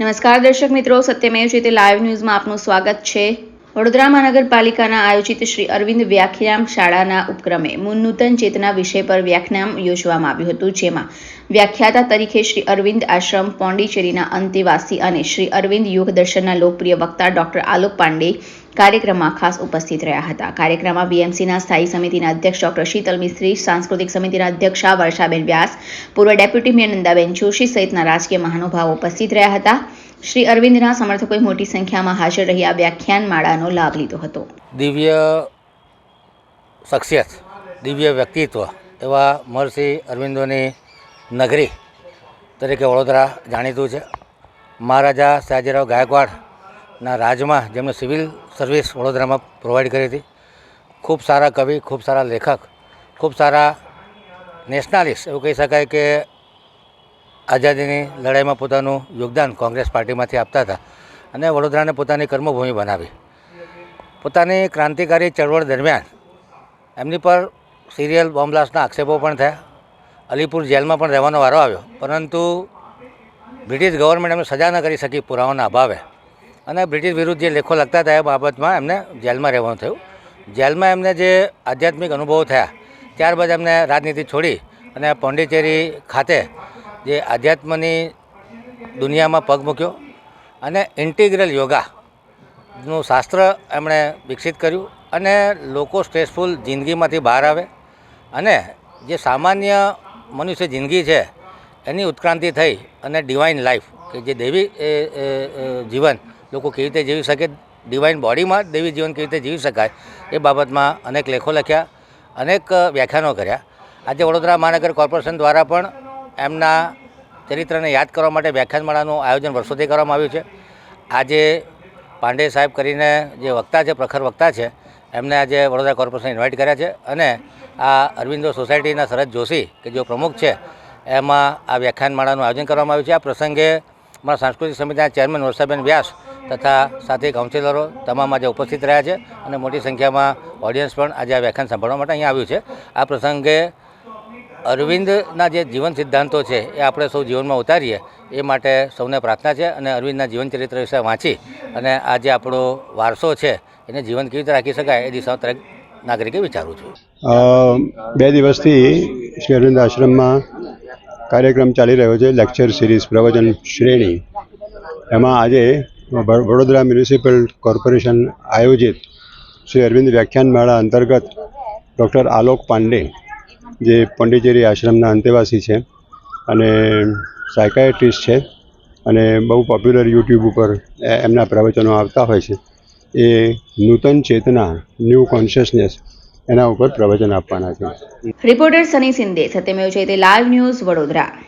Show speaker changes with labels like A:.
A: નમસ્કાર દર્શક મિત્રો સત્યમેવ છે તે લાઈવ ન્યૂઝમાં આપનું સ્વાગત છે. વડોદરા મહાનગરપાલિકાના આયોજિત શ્રી અરવિંદ વ્યાખ્યામ શાળાના ઉપક્રમે નૂતન ચેતના વિષય પર વ્યાખ્યાન યોજવામાં આવ્યું હતું, જેમાં વ્યાખ્યાતા તરીકે શ્રી અરવિંદ આશ્રમ, પોંડિચેરીના અંતેવાસી અને શ્રી અરવિંદ યોગ દર્શનના લોકપ્રિય વક્તા ડોક્ટર આલોક પાંડે કાર્યક્રમમાં ખાસ ઉપસ્થિત રહ્યા હતા. કાર્યક્રમમાં બીએમસીના સ્થાયી સમિતિના અધ્યક્ષ ડોક્ટર શીતલ મિસ્ત્રી, સાંસ્કૃતિક સમિતિના અધ્યક્ષા વર્ષાબેન વ્યાસ, પૂર્વ ડેપ્યુટી મેયર નંદાબેન જોશી સહિતના રાજકીય મહાનુભાવો ઉપસ્થિત રહ્યા હતા. શ્રી અરવિંદના સમર્થકોએ મોટી સંખ્યામાં હાજર રહી આ વ્યાખ્યાન માળાનો લાભ લીધો હતો.
B: દિવ્ય શખ્સિયત, દિવ્ય વ્યક્તિત્વ એવા મહર્ષિ અરવિંદોની નગરી તરીકે વડોદરા જાણીતું છે. મહારાજા સયાજીરાવ ગાયકવાડના રાજમાં જેમણે સિવિલ સર્વિસ વડોદરામાં પ્રોવાઈડ કરી હતી. ખૂબ સારા કવિ, ખૂબ સારા લેખક, ખૂબ સારા નેશનાલિસ્ટ, એવું કહી શકાય કે આઝાદીની લડાઈમાં પોતાનું યોગદાન કોંગ્રેસ પાર્ટીમાંથી આપતા હતા અને વડોદરાને પોતાની કર્મભૂમિ બનાવી. પોતાની ક્રાંતિકારી ચળવળ દરમિયાન એમની પર સિરિયલ બોમ્બ આક્ષેપો પણ થયા. અલીપુર જેલમાં પણ રહેવાનો વારો આવ્યો. પરંતુ બ્રિટિશ ગવર્મેન્ટ એમને સજા ન કરી શકી પુરાવાના અભાવે. અને બ્રિટિશ વિરુદ્ધ જે લેખો લખતા હતા એ બાબતમાં એમને જેલમાં રહેવાનું થયું. જેલમાં એમને જે આધ્યાત્મિક અનુભવો થયા, ત્યારબાદ એમને રાજનીતિ છોડી અને પોંડિચેરી ખાતે જે આધ્યાત્મની દુનિયામાં પગ મૂક્યો અને ઇન્ટિગ્રલ યોગાનું શાસ્ત્ર એમણે વિકસિત કર્યું અને લોકો સ્ટ્રેસફુલ જિંદગીમાંથી બહાર આવે અને જે સામાન્ય મનુષ્ય જિંદગી છે એની ઉત્ક્રાંતિ થઈ અને ડિવાઇન લાઈફ કે જે દેવી જીવન લોકો કેવી રીતે જીવી શકે ડિવાઇન બોડીમાં દેવી જીવન કેવી રીતે જીવી શકાય એ બાબતમાં અનેક લેખો લખ્યા, અનેક વ્યાખ્યાનો કર્યા. આજે વડોદરા મહાનગર કોર્પોરેશન દ્વારા પણ એમના ચરિત્રને યાદ કરવા માટે વ્યાખ્યાનમાળાનું આયોજન વર્ષોથી કરવામાં આવ્યું છે. આજે પાંડે સાહેબ કરીને જે વક્તા છે, પ્રખર વક્તા છે, એમને આજે વડોદરા કોર્પોરેશન ઇન્વાઇટ કર્યા છે અને આ અરવિંદો સોસાયટીના શરદ જોશી, કે જે પ્રમુખ છે, એમાં આ વ્યાખ્યાનમાળાનું આયોજન કરવામાં આવ્યું છે. આ પ્રસંગે અમારા સાંસ્કૃતિક સમિતિના ચેરમેન વર્ષાબેન વ્યાસ તથા સાથે કાઉન્સિલરો તમામ આજે ઉપસ્થિત રહ્યા છે અને મોટી સંખ્યામાં ઓડિયન્સ પણ આજે આ વ્યાખ્યાન સાંભળવા માટે અહીંયા આવ્યું છે. આ પ્રસંગે અરવિંદના જે જીવન સિદ્ધાંતો છે એ આપણે સૌ જીવનમાં ઉતારીએ, એ માટે સૌને પ્રાર્થના છે અને અરવિંદના જીવન ચરિત્ર વિશે વાંચી અને આ જે આપણો વારસો છે, એને જીવન કેવી રીતે રાખી શકાય એ દિશા તરફ નાગરિકે વિચારું છું.
C: બે દિવસથી શ્રી અરવિંદ આશ્રમમાં કાર્યક્રમ ચાલી રહ્યો છે, લેક્ચર સિરીઝ પ્રવચન શ્રેણી. એમાં આજે વડોદરા મ્યુનિસિપલ કોર્પોરેશન આયોજિત શ્રી અરવિંદ વ્યાખ્યાનમાળા અંતર્ગત ડૉક્ટર આલોક પાંડે જે પોંડિચેરી આશ્રમના અંતેવાસી છે અને સાયકાયટ્રિસ્ટ છે અને બહુ પોપ્યુલર યુટ્યુબ ઉપર એમના પ્રવચનો આવતા હોય છે. એ નૂતન ચેતના ન્યૂ કોન્શિયસનેસ એના ઉપર પ્રવચન આપવાના છે.
A: રિપોર્ટર સની સિંદે સત્યમેવ છે તે લાઈવ ન્યૂઝ વડોદરા.